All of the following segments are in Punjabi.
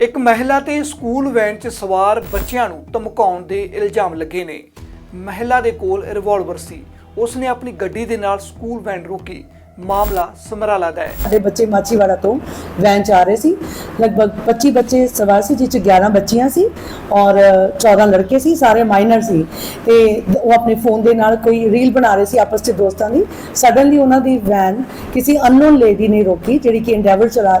ਇੱਕ ਮਹਿਲਾ ਤੇ ਸਕੂਲ ਵੈਨ 'ਚ ਸਵਾਰ ਬੱਚਿਆਂ ਨੂੰ ਧਮਕਾਉਣ ਦੇ ਇਲਜ਼ਾਮ ਲੱਗੇ ਨੇ। ਮਹਿਲਾ ਦੇ ਕੋਲ ਰਿਵਾਲਵਰ ਸੀ। ਉਸ ਨੇ ਆਪਣੀ ਗੱਡੀ ਦੇ ਨਾਲ ਸਕੂਲ ਵੈਨ ਰੋਕੀ। ਮਾਮਲਾ ਸਮਰਾਲਾ ਦਾ ਹੈ। ਸਾਡੇ ਬੱਚੇ ਮਾਚੀਵਾੜਾ ਤੋਂ ਵੈਨ ਚ ਆ ਰਹੇ ਸੀ। ਲਗਭਗ 25 ਬੱਚੇ ਸਵਾਰ ਸੀ, ਜਿਸ ਚ 11 ਬੱਚੀਆਂ ਸੀ ਔਰ 14 ਲੜਕੇ ਸੀ, ਸਾਰੇ ਮਾਈਨਰ ਸੀ। ਤੇ ਉਹ ਆਪਣੇ ਫੋਨ ਦੇ ਨਾਲ ਕੋਈ ਰੀਲ ਬਣਾ ਰਹੇ ਸੀ ਆਪਸ ਚ ਦੋਸਤਾਂ ਦੀ। ਸਡਨਲੀ ਉਹਨਾਂ ਦੀ ਵੈਨ ਕਿਸੇ ਅਨਨੋਨ ਲੇਡੀ ਨੇ ਰੋਕੀ, ਜਿਹੜੀ ਕਿ ਇੰਡੈਵਰ ਚਲਾ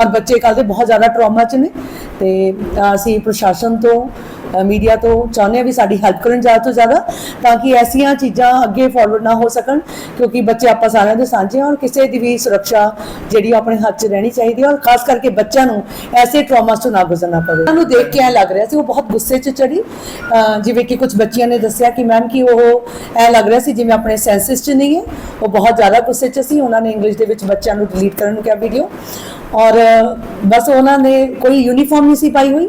ਔਰ ਬੱਚੇ ਕੱਲ੍ਹ ਦੇ ਬਹੁਤ ਜ਼ਿਆਦਾ ਟਰਾਮਾ 'ਚ ਨੇ ਤੇ ਅ, ਅਸੀਂ ਪ੍ਰਸ਼ਾਸਨ ਤੋਂ ਮੀਡੀਆ ਤੋਂ ਚਾਹੁੰਦੇ ਹਾਂ ਵੀ ਸਾਡੀ ਹੈਲਪ ਕਰਨ ਜ਼ਿਆਦਾ ਤੋਂ ਜ਼ਿਆਦਾ ਤਾਂ ਕਿ ਐਸੀਆਂ ਚੀਜ਼ਾਂ ਅੱਗੇ ਫਾਰਵਰਡ ਨਾ ਹੋ ਸਕਣ ਕਿਉਂਕਿ ਬੱਚੇ ਆਪਾਂ ਸਾਰਿਆਂ ਦੇ ਸਾਂਝੇ ਹਾਂ ਔਰ ਕਿਸੇ ਦੀ ਵੀ ਸੁਰੱਖਿਆ ਜਿਹੜੀ ਉਹ ਆਪਣੇ ਹੱਥ 'ਚ ਰਹਿਣੀ ਚਾਹੀਦੀ ਹੈ ਔਰ ਖਾਸ ਕਰਕੇ ਬੱਚਿਆਂ ਨੂੰ ਐਸੇ ਟਰਾਮਾਸ ਤੋਂ ਨਾ ਗੁਜ਼ਰਨਾ ਪਵੇ। ਉਹਨਾਂ ਨੂੰ ਦੇਖ ਕੇ ਐ ਲੱਗ ਰਿਹਾ ਸੀ ਉਹ ਬਹੁਤ ਗੁੱਸੇ 'ਚ ਚੜੀ ਜਿਵੇਂ ਕਿ ਕੁਝ ਬੱਚਿਆਂ ਨੇ ਦੱਸਿਆ ਕਿ ਮੈਮ ਕਿ ਉਹ ਐ ਲੱਗ ਰਿਹਾ ਸੀ ਜਿਵੇਂ ਆਪਣੇ ਸੈਂਸਸ 'ਚ ਨਹੀਂ ਹੈ। ਉਹ ਬਹੁਤ ਜ਼ਿਆਦਾ ਗੁੱਸੇ 'ਚ ਸੀ। ਉਹਨਾਂ ਨੇ ਇੰਗਲਿਸ਼ ਦੇ ਵਿੱਚ ਬੱਚਿਆਂ ਨੂੰ ਡਿਲੀਟ ਕਰਨ ਨੂੰ ਕਿਹਾ ਵੀਡੀਓ ਔਰ ਬਸ ਉਹਨਾਂ ਨੇ ਕੋਈ ਯੂਨੀਫਾਰਮ ਨਹੀਂ ਸੀ ਪਾਈ ਹੋਈ।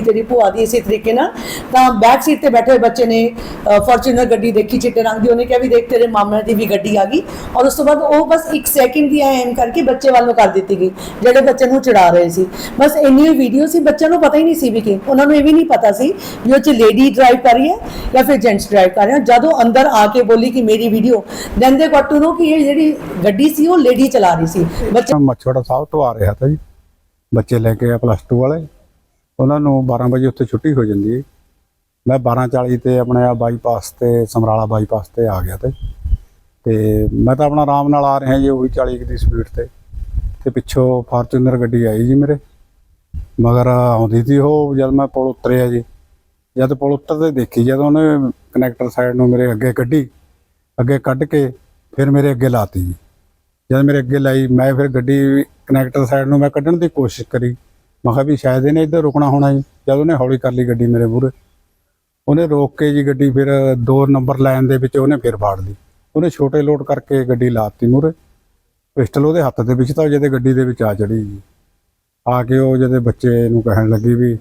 ਤੇਰੀ ਭੂਆ ਦੀ ਇਸੇ ਤਰੀਕੇ ਨਾਲ। ਤਾਂ ਬੈਕ ਸੀਟ ਤੇ ਬੈਠੇ ਹੋਏ ਬੱਚੇ ਨੇ ਫੋਰਚੂਨਰ ਗੱਡੀ ਦੇਖੀ, ਚਿੱਟੇ ਰੰਗ ਦੀ। ਉਹਨੇ ਕਿਹਾ ਵੀ ਦੇਖ, ਤੇਰੇ ਮਾਮੇ ਦੀ ਵੀ ਗੱਡੀ ਆ ਗਈ। ਔਰ ਉਸ ਤੋਂ ਬਾਅਦ ਉਹ ਬਸ ਇੱਕ ਸੈਕਿੰਡ ਦੀ ਐਮ ਕਰਕੇ ਬੱਚੇ ਵੱਲ ਕਰ ਦਿੱਤੀ ਗਈ, ਜਿਹੜੇ ਬੱਚੇ ਨੂੰ ਚੜਾ ਰਹੇ ਸੀ। ਬਸ ਇੰਨੀ ਵੀਡੀਓ ਸੀ, ਬੱਚਿਆਂ ਨੂੰ ਪਤਾ ਹੀ ਨਹੀਂ ਸੀ ਵੀ ਕਿ। ਉਹਨਾਂ ਨੂੰ ਇਹ ਵੀ ਨਹੀਂ ਪਤਾ ਸੀ ਵੀ ਉਹ ਚ ਲੇਡੀ ਡਰਾਈਵ ਕਰ ਰਹੀ ਹੈ ਜਾਂ ਫਿਰ ਜੈਂਟਸ ਡਰਾਈਵ ਕਰ ਰਹੇ ਜਦੋਂ ਅੰਦਰ ਆ ਕੇ ਬੋਲੀ ਕਿ ਮੇਰੀ video then they got to know ਕਿ ਇਹ ਜਿਹੜੀ ਗੱਡੀ ਸੀ, ਉਹ ਲੇਡੀ ਚਲਾ ਰਹੀ ਸੀ। ਬੱਚੇ ਮੈਂ ਸਾਹਿਬ ਤੋਂ ਆ ਰਿਹਾ ਤਾ ਜੀ। ਬੱਚੇ ਲੈ ਕੇ ਆ ਪਲੱਸ 2 ਵਾਲੇ। ਉਹਨਾਂ ਨੂੰ 12 ਵਜੇ ਉੱਥੇ ਛੁੱਟੀ ਹੋ ਜਾਂਦੀ ਹੈ ਮੈਂ 12:40 ਤੇ ਆਪਣੇ ਆ ਬਾਈਪਾਸ ਤੇ ਸਮਰਾਲਾ ਬਾਈਪਾਸ ਤੇ ਆ ਗਿਆ ਤੇ। ਤੇ ਮੈਂ ਤਾਂ ਆਪਣਾ ਆਰਾਮ ਨਾਲ ਆ ਰਿਹਾ ਜੀ ਉਹੀ 40 ਦੀ ਸਪੀਡ ਤੇ। ਤੇ ਪਿੱਛੋਂ ਫਾਰਚੂਨਰ ਗੱਡੀ ਆਈ ਜੀ ਮੇਰੇ। ਮਗਰ ਆਉਂਦੀ ਸੀ ਉਹ ਜਦ ਮੈਂ ਪੁਲ ਉਤਰਿਆ ਜੀ। ਜਦ ਪੁਲ ਉੱਤਰਦੇ ਦੇਖੀ, ਜਦ ਉਹਨੇ ਕਨੈਕਟਰ ਸਾਈਡ ਨੂੰ ਮੇਰੇ ਅੱਗੇ ਕੱਢੀ, ਅੱਗੇ ਕੱਢ ਕੇ ਫਿਰ ਮੇਰੇ ਅੱਗੇ ਲਾਤੀ ਜੀ। ਜਦ ਮੇਰੇ ਅੱਗੇ ਲਾਈ, ਮੈਂ ਫਿਰ ਗੱਡੀ ਕਨੈਕਟਰ ਸਾਈਡ ਨੂੰ ਮੈਂ ਕੱਢਣ ਦੀ ਕੋਸ਼ਿਸ਼ ਕਰੀ। ਮੈਂ ਕਿਹਾ ਵੀ ਸ਼ਾਇਦ ਇਹਨੇ ਇੱਧਰ ਰੁਕਣਾ ਹੋਣਾ ਜੀ। ਜਦ ਉਹਨੇ ਹੌਲੀ ਕਰ ਲਈ ਗੱਡੀ ਮੇਰੇ ਮੂਹਰੇ। ਉਹਨੇ ਰੋਕ ਕੇ ਜੀ ਗੱਡੀ ਫਿਰ ਦੋ ਨੰਬਰ ਲਾਈਨ ਦੇ ਵਿੱਚ ਉਹਨੇ ਫਿਰ ਫਾੜ ਲਈ। ਉਹਨੇ ਛੋਟੇ ਲੋਡ ਕਰਕੇ ਗੱਡੀ ਲਾਤੀ ਮੂਹਰੇ। ਪਿਸਟਲ ਉਹਦੇ ਹੱਥ ਦੇ ਵਿੱਚ ਤਾਂ ਜਦੇ ਗੱਡੀ ਦੇ ਵਿੱਚ ਆ ਚੜੀ ਜੀ। ਆ ਕੇ ਉਹ ਜਦੇ ਬੱਚੇ ਨੂੰ ਕਹਿਣ ਲੱਗੀ ਵੀ,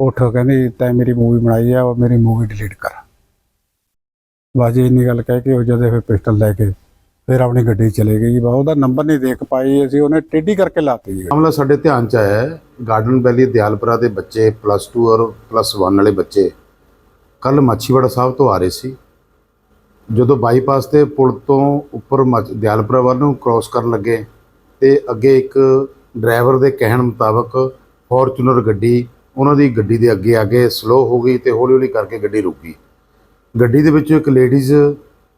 ਉੱਠ ਕਹਿੰਦੀ, ਤੈਂ ਮੇਰੀ ਮੂਵੀ ਬਣਾਈ ਆ, ਉਹ ਮੇਰੀ ਮੂਵੀ ਡਿਲੀਟ ਕਰ। ਬਾਜੀ ਇੰਨੀ ਗੱਲ ਕਹਿ ਕੇ ਉਹ ਜਦੇ ਫਿਰ ਪਿਸਟਲ ਲੈ ਕੇ ਫਿਰ ਆਪਣੀ ਗੱਡੀ ਚਲੇ ਗਈ ਬਾ ਉਹਦਾ ਨੰਬਰ ਨਹੀਂ ਦੇਖ ਪਾਈ ਅਸੀਂ, ਉਹਨੇ ਟੇਢੀ ਕਰਕੇ ਲਾਤੀ ਜੀ। ਮਾਮਲਾ ਸਾਡੇ ਧਿਆਨ ਚ ਆਇਆ ਗਾਰਡਨ ਵੈਲੀ ਦਿਆਲਪੁਰਾ ਦੇ ਬੱਚੇ ਪਲੱਸ 2 ਔਰ ਪਲੱਸ 1 ਵਾਲੇ ਬੱਚੇ ਕੱਲ ਮਾਛੀਵਾੜਾ ਸਾਹਿਬ ਤੋਂ ਆ ਰਹੇ ਸੀ। ਜਦੋਂ ਬਾਈਪਾਸ ਤੇ ਪੁਲ ਤੋਂ ਉੱਪਰ ਮੱਝ- ਦਿਆਲਪੁਰਾ ਵੱਲ ਨੂੰ ਕ੍ਰਾਸ ਕਰਨ ਲੱਗੇ ਤੇ ਅੱਗੇ ਇੱਕ ਡਰਾਈਵਰ ਦੇ ਕਹਿਣ ਮੁਤਾਬਕ ਫੋਰਚੂਨਰ ਗੱਡੀ, ਉਹਨਾਂ ਦੀ ਗੱਡੀ ਦੇ ਅੱਗੇ ਆ ਕੇ ਸਲੋ ਹੋ ਗਈ ਤੇ ਹੌਲੀ ਹੌਲੀ ਕਰਕੇ ਗੱਡੀ ਰੁਕ ਗਈ। ਗੱਡੀ ਦੇ ਵਿੱਚੋਂ ਇੱਕ ਲੇਡੀਜ਼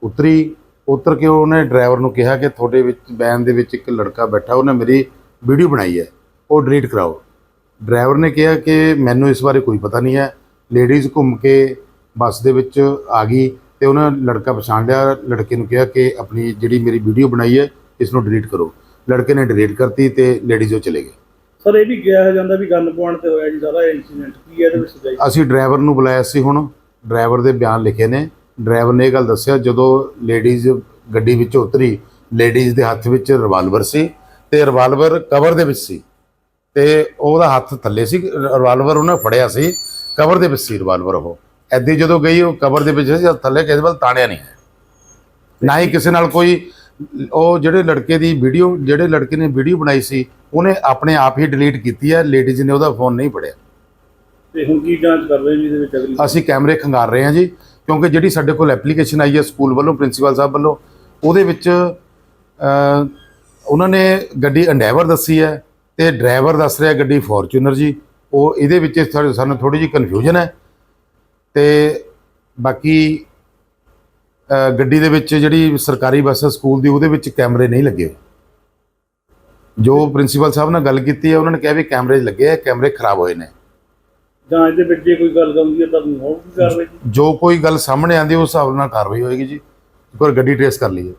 ਉਤਰੀ, ਉਤਰ ਕੇ ਉਹਨੇ ਡਰਾਈਵਰ ਨੂੰ ਕਿਹਾ ਕਿ ਤੁਹਾਡੇ ਵਿੱਚ ਵੈਨ ਦੇ ਵਿੱਚ ਇੱਕ ਲੜਕਾ ਬੈਠਾ, ਉਹਨੇ ਮੇਰੀ ਵੀਡੀਓ ਬਣਾਈ ਹੈ, ਉਹ ਡਿਲੀਟ ਕਰਾਓ। ਡਰਾਈਵਰ ਨੇ ਕਿਹਾ ਕਿ ਮੈਨੂੰ ਇਸ ਬਾਰੇ ਕੋਈ ਪਤਾ ਨਹੀਂ ਹੈ। ਲੇਡੀਜ਼ ਘੁੰਮ ਕੇ ਬੱਸ ਦੇ ਵਿੱਚ ਆ ਗਈ ਤੇ ਉਹਨਾਂ ਲੜਕਾ ਪਛਾਣ ਲਿਆ। ਲੜਕੇ ਨੂੰ ਕਿਹਾ ਕਿ ਆਪਣੀ ਜਿਹੜੀ ਮੇਰੀ ਵੀਡੀਓ ਬਣਾਈ ਹੈ ਇਸ ਨੂੰ ਡਿਲੀਟ ਕਰੋ। ਲੜਕੇ ਨੇ ਡਿਲੀਟ ਕਰਤੀ ਤੇ ਲੇਡੀਜ਼ ਉਹ ਚਲੇ ਗਏ। ਸਰ ਇਹ ਵੀ ਕਿਹਾ ਜਾਂਦਾ ਵੀ ਗਨ ਪੁਆਇੰਟ ਤੇ ਹੋਇਆ ਜੀ ਸਾਰਾ ਇਨਸੀਡੈਂਟ ਕੀ ਹੈ ਇਹਦੇ ਵਿੱਚ ਸਜਾਈ ਅਸੀਂ ਡਰਾਈਵਰ ਨੂੰ ਬੁਲਾਇਆ ਸੀ ਹੁਣ। ਡਰਾਈਵਰ ਦੇ ਬਿਆਨ ਲਿਖੇ ਨੇ। ਡਰਾਈਵਰ ਨੇ ਇਹ ਗੱਲ ਦੱਸਿਆ ਜਦੋਂ ਲੇਡੀਜ਼ ਗੱਡੀ ਵਿੱਚ ਉਤਰੀ ਲੇਡੀਜ਼ ਦੇ ਹੱਥ ਵਿੱਚ ਰਿਵਾਲਵਰ ਸੀ ਤੇ ਰਿਵਾਲਵਰ ਕਵਰ ਦੇ ਵਿੱਚ ਸੀ। ਤੇ ਉਹਦਾ ਹੱਥ ਥੱਲੇ ਸੀ ਰਿਵਾਲਵਰ ਉਹਨੇ ਫੜਿਆ ਸੀ ਕਵਰ ਦੇ ਵਿੱਚ ਸੀ ਰਿਵਾਲਵਰ ਉਹ। ਐਦੀ ਜਦੋਂ ਗਈ ਉਹ ਕਵਰ ਦੇ ਵਿੱਚ ਸੀ ਥੱਲੇ ਕਿਸੇ ਵੱਲ ਤਾਣਿਆ ਨਹੀਂ ਹੈ। ਨਾ ਹੀ ਕਿਸੇ ਨਾਲ ਕੋਈ ਉਹ ਜਿਹੜੇ ਲੜਕੇ ਦੀ ਵੀਡੀਓ ਜਿਹੜੇ ਲੜਕੇ ਨੇ ਵੀਡੀਓ ਬਣਾਈ ਸੀ ਉਹਨੇ ਆਪਣੇ ਆਪ ਹੀ ਡਿਲੀਟ ਕੀਤੀ ਹੈ ਲੇਡੀਜ਼ ਨੇ ਉਹਦਾ ਫੋਨ ਨਹੀਂ ਫੜਿਆ। ਤੇ ਹੁਣ ਕੀ ਜਾਂਚ ਕਰ ਰਹੇ ਜੀ ਇਹਦੇ ਵਿੱਚ ਅਗਲੀ? ਅਸੀਂ ਕੈਮਰੇ ਖੰਗਾਰ ਰਹੇ ਹਾਂ ਜੀ ਕਿਉਂਕਿ ਜਿਹੜੀ ਸਾਡੇ ਕੋਲ ਐਪਲੀਕੇਸ਼ਨ ਆਈ ਹੈ ਸਕੂਲ ਵੱਲੋਂ ਪ੍ਰਿੰਸੀਪਲ ਸਾਹਿਬ ਵੱਲੋਂ ਉਹਦੇ ਵਿੱਚ ਉਹਨਾਂ ਨੇ ਗੱਡੀ ਅੰਡੈਵਰ ਦੱਸੀ ਹੈ ਤੇ ਡਰਾਈਵਰ ਦੱਸ ਰਿਹਾ ਗੱਡੀ ਫੋਰਚੂਨਰ ਜੀ ਉਹ ਇਹਦੇ ਵਿੱਚ ਸਾਨੂੰ ਥੋੜੀ ਜਿਹੀ ਕਨਫਿਊਜ਼ਨ ਹੈ ਤੇ ਬਾਕੀ ਗੱਡੀ ਦੇ ਵਿੱਚ ਜਿਹੜੀ ਸਰਕਾਰੀ ਬੱਸ ਸਕੂਲ ਦੀ ਉਹਦੇ ਵਿੱਚ ਕੈਮਰੇ ਨਹੀਂ ਲੱਗੇ। ਜੋ ਪ੍ਰਿੰਸੀਪਲ ਸਾਹਿਬ ਨਾਲ ਗੱਲ ਕੀਤੀ ਹੈ ਉਹਨਾਂ ਨੇ ਕਿਹਾ ਵੀ ਕੈਮਰੇ ਲੱਗੇ ਆ ਕੈਮਰੇ ਖਰਾਬ ਹੋਏ ਨੇ। ਜਾਂਚ ਦੇ ਵਿੱਚ ਜੇ ਕੋਈ ਗੱਲ ਗੰਦੀ ਹੈ ਤਾਂ ਹੋਊਗੀ ਕਾਰਵਾਈ ਜੀ ਜੋ ਕੋਈ ਗੱਲ ਸਾਹਮਣੇ ਆਂਦੀ ਉਸ ਹਿਸਾਬ ਨਾਲ ਕਾਰਵਾਈ ਹੋਏਗੀ ਜੀ। ਇੱਕ ਵਾਰ ਗੱਡੀ ਟ੍ਰੇਸ ਕਰ ਲਈਏ।